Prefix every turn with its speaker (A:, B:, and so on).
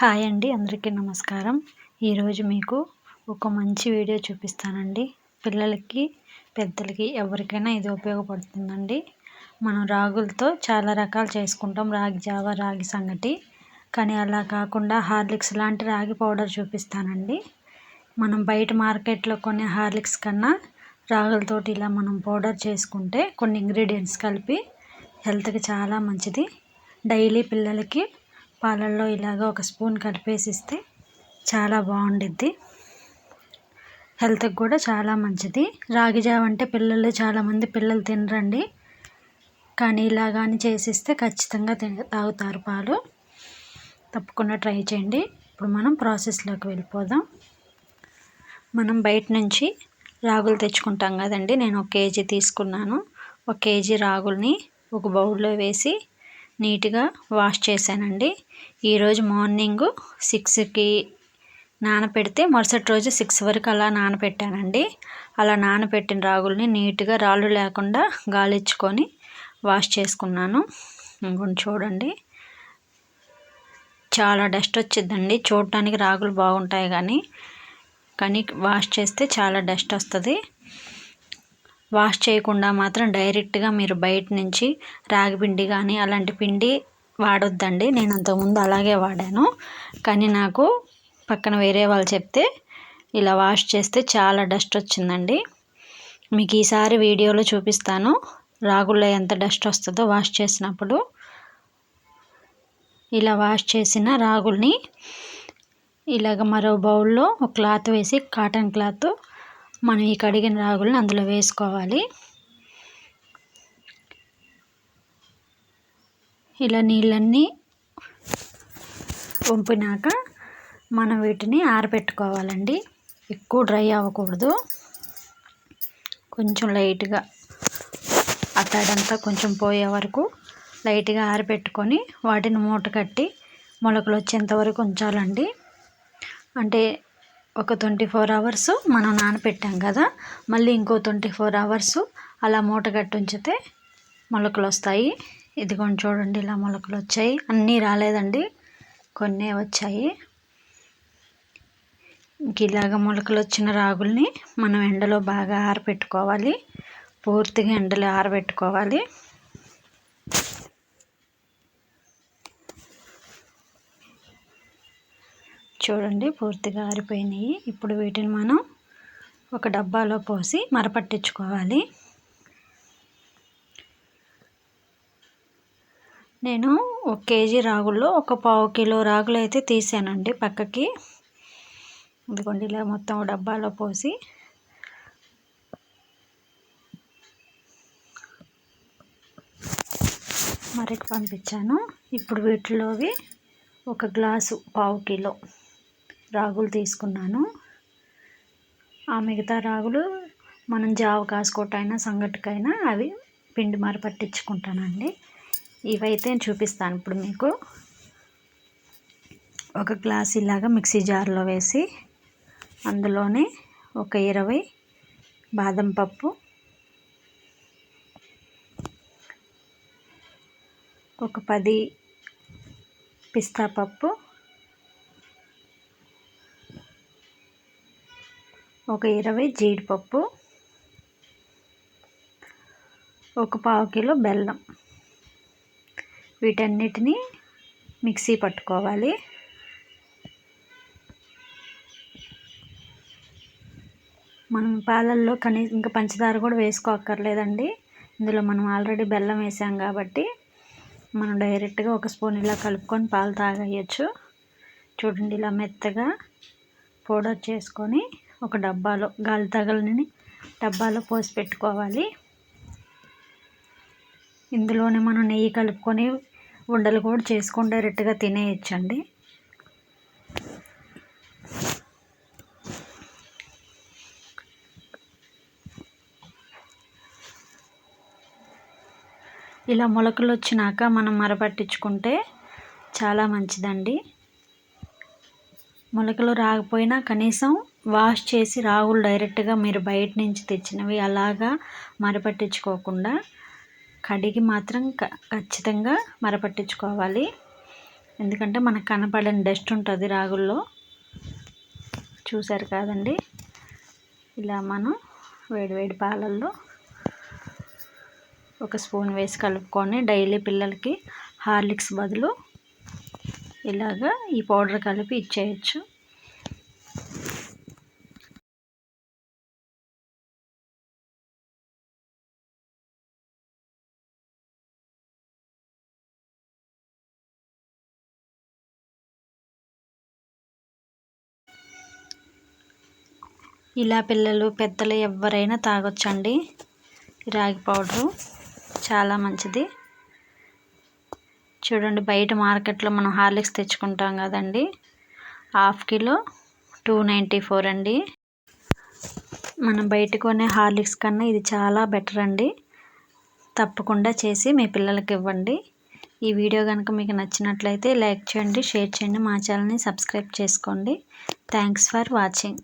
A: Hi అండి అందరికీ నమస్కారం. ఈరోజు మీకు ఒక మంచి వీడియో చూపిస్తానండి. పిల్లలకి పెద్దలకి ఎవరికైనా ఇది ఉపయోగపడుతుందండి. మనం రాగులతో చాలా రకాలు చేసుకుంటాం. రాగి జావ రాగి సంగటి. కానీ అలా కాకుండా హార్లిక్స్ లాంటి రాగి పౌడర్ చూపిస్తానండి. మనం బయట మార్కెట్లో కొనే హార్లిక్స్ కన్నా రాగులతోటి ఇలా మనం పౌడర్ చేసుకుంటే కొన్ని ఇంగ్రీడియంట్స్ కలిపి హెల్త్కి చాలా మంచిది. డైలీ పిల్లలకి పాలల్లో ఇలాగ ఒక స్పూన్ కలిపేసి ఇస్తే చాలా బాగుండిద్ది. హెల్త్కి కూడా చాలా మంచిది. రాగి జావ అంటే పిల్లలు చాలామంది పిల్లలు తినరండి. కానీ ఇలా కానీ చేసిస్తే ఖచ్చితంగా తిన తాగుతారు పాలు. తప్పకుండా ట్రై చేయండి. ఇప్పుడు మనం ప్రాసెస్లోకి వెళ్ళిపోదాం. మనం బయట నుంచి రాగులు తెచ్చుకుంటాం కదండి. నేను ఒక కేజీ తీసుకున్నాను. ఒక కేజీ రాగుల్ని ఒక బౌల్లో వేసి నీట్గా వాష్ చేశానండి. ఈరోజు మార్నింగ్ సిక్స్కి నానపెడితే మరుసటి రోజు సిక్స్ వరకు అలా నానపెట్టానండి. అలా నానపెట్టిన రాగుల్ని నీట్గా రాళ్ళు లేకుండా గాలిచ్చుకొని వాష్ చేసుకున్నాను. ఇంకొని చూడండి. చాలా డస్ట్ వచ్చిందండి. చూడటానికి రాగులు బాగుంటాయి కానీ కానీ వాష్ చేస్తే చాలా డస్ట్ వస్తుంది. వాష్ చేయకుండా మాత్రం డైరెక్ట్గా మీరు బయట నుంచి రాగి పిండి కానీ అలాంటి పిండి వాడొద్దండి. నేను అంతకుముందు అలాగే వాడాను. కానీ నాకు పక్కన వేరే వాళ్ళు చెప్తే ఇలా వాష్ చేస్తే చాలా డస్ట్ వచ్చిందండి. మీకు ఈసారి వీడియోలో చూపిస్తాను. రాగుల్లో ఎంత డస్ట్ వస్తుందో వాష్ చేసినప్పుడు. ఇలా వాష్ చేసిన రాగుల్ని ఇలాగ మరో బౌల్లో ఒక క్లాత్ వేసి కాటన్ క్లాత్ మనం ఈ కడిగిన రాగులను అందులో వేసుకోవాలి. ఇలా నీళ్ళన్నీ వంపినాక మనం వీటిని ఆరబెట్టుకోవాలండి ఎక్కువ డ్రై అవ్వకూడదు. కొంచెం లైట్గా ఆ కొంచెం పోయే వరకు లైట్గా ఆరబెట్టుకొని వాటిని మూట కట్టి మొలకలు వచ్చేంత వరకు ఉంచాలండి. అంటే ఒక ట్వంటీ ఫోర్ అవర్స్ మనం నానపెట్టాం కదా మళ్ళీ ఇంకో ట్వంటీ ఫోర్ అవర్స్ అలా మూట కట్టి ఉంచితే మొలకలు వస్తాయి. ఇదిగోండి చూడండి ఇలా మొలకలు వచ్చాయి. అన్నీ రాలేదండి కొన్నే వచ్చాయి. ఇంక ఇలాగ మొలకలు వచ్చిన రాగుల్ని మనం ఎండలో బాగా ఆరబెట్టుకోవాలి పూర్తిగా ఎండలో ఆరబెట్టుకోవాలి. చూడండి పూర్తిగా ఆరిపోయినాయి. ఇప్పుడు వీటిని మనం ఒక డబ్బాలో పోసి మరపట్టించుకోవాలి. నేను ఒక కేజీ రాగుల్లో ఒక పావు కిలో రాగులు అయితే తీసానండి పక్కకి. ఇదిగోండి ఇలా మొత్తం డబ్బాలో పోసి మరికి పంపించాను. ఇప్పుడు వీటిలోవి ఒక గ్లాసు పావు కిలో. రాగులు తీసుకున్నాను. ఆ మిగతా రాగులు మనం జావ కాసుకోటైనా సంగటికైనా అవి పిండి మారి పట్టించుకుంటానండి. ఇవైతే చూపిస్తాను ఇప్పుడు మీకు. ఒక గ్లాస్ ఇలాగా మిక్సీ జార్లో వేసి అందులోనే ఒక ఇరవై బాదం పప్పు ఒక పది పిస్తా పప్పు ఒక ఇరవై జీడిపప్పు ఒక పావు కిలో బెల్లం. వీటన్నిటిని మిక్సీ పట్టుకోవాలి. మనం పాలల్లో కనీసం ఇంకా పంచదార కూడా వేసుకోక్కర్లేదండి. ఇందులో మనం ఆల్రెడీ బెల్లం వేసాం కాబట్టి మనం డైరెక్ట్గా ఒక స్పూన్ ఇలా కలుపుకొని పాలు తాగేయచ్చు. చూడండి ఇలా మెత్తగా పౌడర్ చేసుకొని ఒక డబ్బాలో గాలి తగలని డబ్బాలో పోసి పెట్టుకోవాలి. ఇందులోనే మనం నెయ్యి కలుపుకొని ఉండలు కూడా చేసుకొని డైరెక్ట్గా తినేయచ్చండి. ఇలా మొలకలు వచ్చినాక మనం మరపట్టించుకుంటే చాలా మంచిదండి. మొలకలు రాకపోయినా కనీసం వాష్ చేసి రాగులు డైరెక్ట్గా మీరు బయట నుంచి తెచ్చినవి అలాగా మరపట్టించుకోకుండా కడిగి మాత్రం ఖచ్చితంగా మరపట్టించుకోవాలి. ఎందుకంటే మనకు కనపడని డస్ట్ ఉంటుంది రాగుల్లో. చూసారు కాదండి? ఇలా మనం వేడివేడి పాలల్లో ఒక స్పూన్ వేసి కలుపుకొని డైలీ పిల్లలకి హార్లిక్స్ బదులు ఇలాగా ఈ పౌడర్ కలిపి ఇచ్చేయచ్చు. ఇలా పిల్లలు పెద్దలు ఎవరైనా తాగొచ్చండి. రాగి పౌడరు చాలా మంచిది. చూడండి బయట మార్కెట్లో మనం హార్లిక్స్ తెచ్చుకుంటాం కదండి. Half kilo two ninety four అండి. మనం బయట కొనే హార్లిక్స్ కన్నా ఇది చాలా బెటర్ అండి. తప్పకుండా చేసి మీ పిల్లలకి ఇవ్వండి. ఈ వీడియో కనుక మీకు నచ్చినట్లయితే లైక్ చేయండి షేర్ చేయండి మా ఛానల్ని సబ్స్క్రైబ్ చేసుకోండి. Thanks for watching.